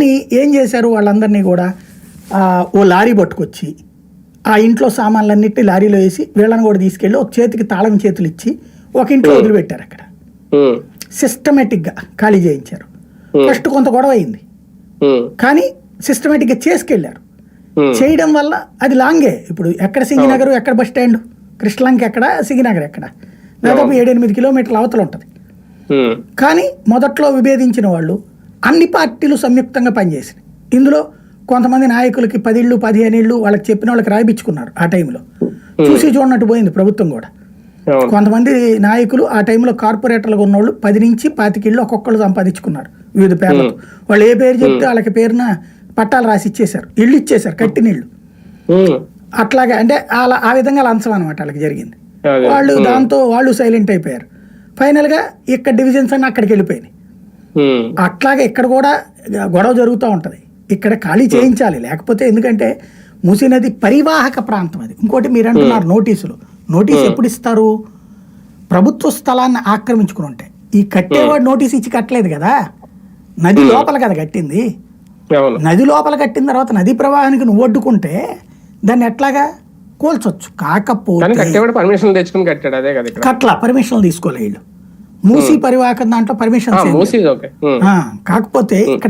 కానీ ఏం చేశారు వాళ్ళందరినీ కూడా ఓ లారీ పట్టుకొచ్చి ఆ ఇంట్లో సామాన్లన్నింటినీ లారీలో వేసి వీళ్ళని కూడా తీసుకెళ్ళి ఒక చేతికి తాళం చేతులు ఇచ్చి ఒక ఇంట్లో వదిలిపెట్టారు అక్కడ. సిస్టమేటిక్గా ఖాళీ చేయించారు. ఫస్ట్ కొంత గొడవ అయింది. కానీ సిస్టమేటిక్గా చేసుకెళ్ళారు ఉమ్, చేయడం వల్ల అది లాంగే. ఇప్పుడు ఎక్కడ సింగినగర్ ఎక్కడ బస్ స్టాండ్ కృష్ణలంక ఎక్కడ సింగినగర్ ఎక్కడ? దాదాపు ఏడెనిమిది కిలోమీటర్ల అవతల ఉంటుంది కానీ మొదట్లో విభేదించిన వాళ్ళు అన్ని పార్టీలు సంయుక్తంగా పనిచేసినాయి. ఇందులో కొంతమంది నాయకులకి పదిళ్ళు పదిహేను ఇళ్ళు వాళ్ళకి చెప్పిన వాళ్ళకి రాయిపించుకున్నారు ఆ టైంలో. చూసి చూడనట్టు పోయింది ప్రభుత్వం కూడా. కొంతమంది నాయకులు ఆ టైంలో కార్పొరేటర్లుగా ఉన్నోళ్ళు పది నుంచి పాతికిళ్ళు ఒక్కొక్కళ్ళు సంపాదించుకున్నారు వివిధ పేర్లతో. వాళ్ళు ఏ పేరు చెప్తే వాళ్ళకి పేరున పట్టాలు రాసి ఇచ్చేశారు. ఇళ్ళు ఇచ్చేశారు కట్టిన ఇళ్ళు. అట్లాగే అంటే అలా ఆ విధంగా లంచం అనమాట వాళ్ళకి జరిగింది. వాళ్ళు దాంతో వాళ్ళు సైలెంట్ అయిపోయారు. ఫైనల్గా ఇక్కడ డివిజన్స్ అన్నీ అక్కడికి వెళ్ళిపోయినాయి. అట్లాగే ఇక్కడ కూడా గొడవ జరుగుతూ ఉంటుంది. ఇక్కడ ఖాళీ చేయించాలి. లేకపోతే ఎందుకంటే మూసీ నది పరివాహక ప్రాంతం అది. ఇంకోటి మీరు అంటున్నారు నోటీసులు. నోటీస్ ఎప్పుడు ఇస్తారు ప్రభుత్వ స్థలాన్ని ఆక్రమించుకుని ఉంటాయి ఈ కట్టేవాడు నోటీస్ ఇచ్చి కట్టలేదు కదా? నది లోపల కదా కట్టింది? నది లోపల కట్టిన తర్వాత నది ప్రవాహానికి నువ్వు ఒడ్డుకుంటే దాన్ని ఎట్లాగా కూల్చొచ్చు? కాకపోతే కట్టేవాడు పర్మిషన్ తెచ్చుకుని కట్టాడు అదే కదా ఇక్కడ. కట్ల పర్మిషన్లు తీసుకోలే వీళ్ళు. మూసీ పరివాహకం దాంట్లో పర్మిషన్స్ మూసీ. కాకపోతే ఇక్కడ